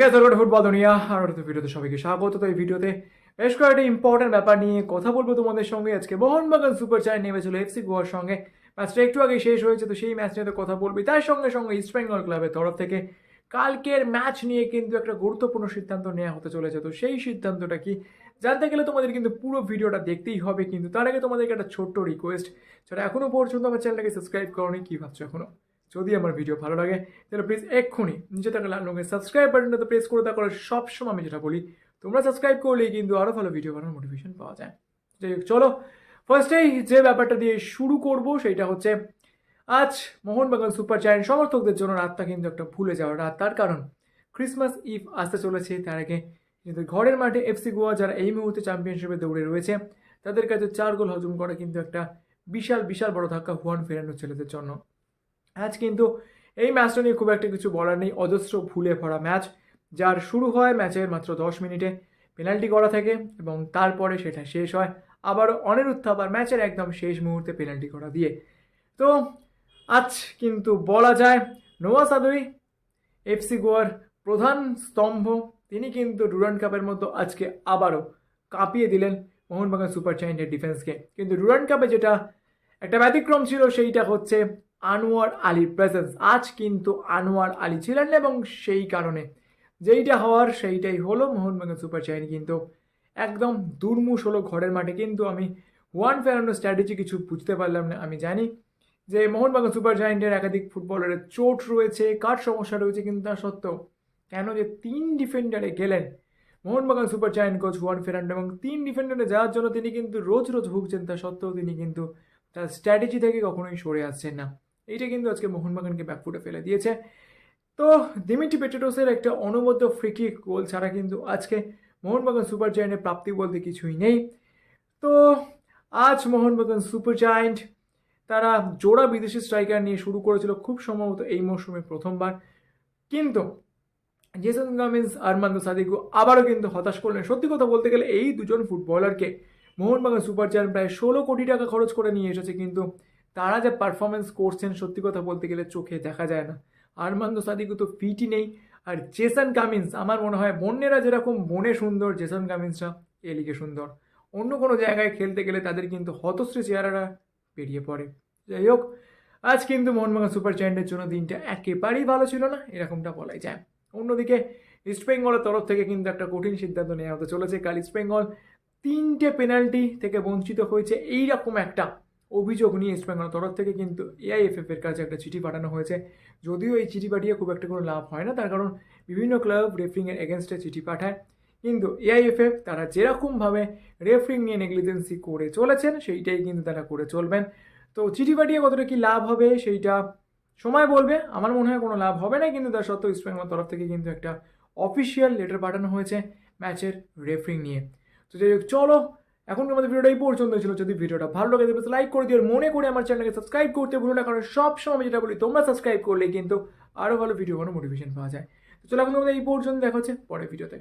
আছে তারপরে ফুটবল দুনিয়া আর তো ভিডিওতে সবাইকে স্বাগত। তো এই ভিডিওতে বেশ কয়েকটা ইম্পর্টেন্ট ব্যাপার নিয়ে কথা বলব তোমাদের সঙ্গে। আজকে মোহনবাগান সুপার চাই নেমেছিল এফসি গোয়ার সঙ্গে। ম্যাচটা একটু আগে শেষ হয়েছে, তো সেই ম্যাচ নিয়ে তো কথা বলবি। তার সঙ্গে সঙ্গে ইস্ট বেঙ্গল ক্লাবের তরফ থেকে কালকের ম্যাচ নিয়ে কিন্তু একটা গুরুত্বপূর্ণ সিদ্ধান্ত নেওয়া হতে চলেছে। তো সেই সিদ্ধান্তটা কি জানতে গেলে তোমাদের কিন্তু পুরো ভিডিওটা দেখতেই হবে। কিন্তু তার আগে তোমাদেরকে একটা ছোট্ট রিকোয়েস্ট যারা এখনও পর্যন্ত আমার চ্যানেলটাকে সাবস্ক্রাইব করোনি, কী ভাবছ এখনও যদি আমার ভিডিও ভালো লাগে, তাহলে প্লিজ এক্ষুনি নিচে থাকা লাল রঙের সাবস্ক্রাইব বাটনটাতে প্রেস করে করে সবসময় আমি যেটা বলি, তোমরা সাবস্ক্রাইব করলেই কিন্তু আরও ভালো ভিডিও বানানোর মোটিভেশন পাওয়া যায়। যাই হোক, চলো ফার্স্টেই যে ব্যাপারটা দিয়ে শুরু করব সেটা হচ্ছে, আজ মোহনবাগান সুপার জায়ান্ট সমর্থকদের জন্য রাতটা কিন্তু একটা ভুলে যাওয়ার রাত। তার কারণ ক্রিসমাস ইভ আসতে চলেছে, তার আগে কিন্তু ঘরের মাঠে এফসি গোয়া যারা এই মুহূর্তে চ্যাম্পিয়নশিপে দৌড়ে রয়েছে, তাদের কাছে চার গোল হজম করা কিন্তু একটা বিশাল বিশাল বড় ধাক্কা হুয়ান ফেরানো ছেলেদের জন্য। আজ কিন্তু এই ম্যাচটা নিয়ে খুব একটা কিছু বলার নেই। অজস্র ভুলে ভরা ম্যাচ, যার শুরু হয় ম্যাচের মাত্র দশ মিনিটে, পেনাল্টি করা থাকে এবং তারপরে সেটা শেষ হয়। আবারও অনিরুদ্ধ আবার ম্যাচের একদম শেষ মুহূর্তে পেনাল্টি করা দিয়ে। তো আজ কিন্তু বলা যায়, নোয়া সাদুই এফসি গোয়ার প্রধান স্তম্ভ, তিনি কিন্তু ডুরান্ড কাপের মতো আজকে আবারও কাঁপিয়ে দিলেন মোহনবাগান সুপার জায়েন্টের ডিফেন্সকে কিন্তু ডুরান্ড কাপে যেটা একটা ব্যতিক্রম ছিল, সেইটা হচ্ছে আনোয়ার আলীর প্রেজেন্স আজ কিন্তু আনোয়ার আলী ছিলেন এবং সেই কারণে। যেইটা হওয়ার সেইটাই হলো মোহনবাগান সুপার জায়েন্ট কিন্তু একদম দুর্মুষ হলো ঘরের মাঠে। কিন্তু আমি ওয়ান ফেরানোর স্ট্র্যাটেজি কিছু বুঝতে পারলাম না। আমি জানি যে মোহনবাগান সুপার জায়েন্টের একাধিক ফুটবলারের চোট রয়েছে, কার সমস্যা রয়েছে কিন্তু তা সত্ত্বেও। কেন যে তিন ডিফেন্ডারে গেলেন Mohun Bagan super giant coach Juan Ferrando এবং তিন ডিফেন্ডারে যাওয়ার জন্য তিনি কিন্তু রোজ রোজ ভুগছেন। তা সত্ত্বেও তিনি কিন্তু তার স্ট্র্যাটেজি থেকে কখনোই সরে আসছেন না। এইটা কিন্তু আজকে মোহনবাগানকে ব্যাকফুটে ফেলে দিয়েছে। তো দিমিটি পেটেটোসের একটা অনবদ্য ফ্রিকি গোল ছাড়া কিন্তু আজকে মোহনবাগান সুপার জায়েন্টের প্রাপ্তি বলতে কিছুই নেই। তো আজ মোহনবাগান সুপার জায়েন্ট তারা জোড়া বিদেশি স্ট্রাইকার নিয়ে শুরু করেছিল খুব সম্ভবত এই মৌসুমে প্রথমবার। কিন্তু জেসন গামিন্স আরমান্দো সাদিকু আবারও কিন্তু হতাশ করলেন। সত্যি কথা বলতে গেলে এই দুজন ফুটবলারকে মোহনবাগান সুপার জায়ান্ট প্রায় ষোলো কোটি টাকা খরচ করে নিয়ে এসেছে। কিন্তু তারা যে পারফরমেন্স করছেন, সত্যি কথা বলতে গেলে চোখে দেখা যায় না। আরমান্দো সাদিকু তো ফিটই নেই। আর জেসন কামিন্স, আমার মনে হয় বন্যেরা যেরকম মনে সুন্দর, জেসন কামিন্সরা এ সুন্দর। অন্য কোনো জায়গায় খেলতে গেলে তাদের কিন্তু হতশ্রী চেহারারা বেরিয়ে পড়ে। যাই হোক, আজ কিন্তু মোহনবাগান সুপার জায়েন্টের জন্য দিনটা একেবারেই ভালো ছিল না, এরকমটা বলাই যায়। অন্যদিকে ইস্ট বেঙ্গলের তরফ থেকে কিন্তু একটা কঠিন সিদ্ধান্ত নেওয়া হতে চলেছে। কাল ইস্ট বেঙ্গল তিনটে পেনাল্টি থেকে বঞ্চিত হয়েছে। এই রকম একটা অভিযোগ নিয়ে ইস্ট তরফ থেকে কিন্তু এআইএফএফ এর কাছে একটা চিঠি পাঠানো হয়েছে। যদিও এই চিঠি পাঠিয়ে খুব একটা কোনো লাভ হয় না, তার কারণ বিভিন্ন ক্লাব রেফারিং এর এগেনস্টে চিঠি পাঠায়। কিন্তু এআইএফএফ তারা যেরকমভাবে রেফারিং নিয়ে নেগলিজেন্সি করে চলেছেন, সেইটাই কিন্তু তারা করে চলবেন। তো চিঠি পাঠিয়ে কতটা কি লাভ হবে, সেইটা সময় বলবে। আমার মনে হয় কোনো লাভ হবে না, কিন্তু তার সত্ত্বেও ইস্ট বেঙ্গল তরফ থেকে কিন্তু একটা অফিসিয়াল লেটার পাঠানো হয়েছে ম্যাচের রেফারিং নিয়ে। তো যাই হোক, চলো এখন আমাদের ভিডিওটা এই পর্যন্ত ছিল। যদি ভিডিওটা ভালো লাগে তবে লাইক করে দিও। মনে করে আমার চ্যানেলকে সাবস্ক্রাইব করতে ভুলো না, কারণ সব সময় আমি যেটা বলি, তোমরা সাবস্ক্রাইব করলে কিন্তু আরও ভালো ভিডিও কোনো মোটিভেশন পাওয়া যায়। তো চলো এখন আমাদের এই পর্যন্ত দেখা হচ্ছে পরের ভিডিওতে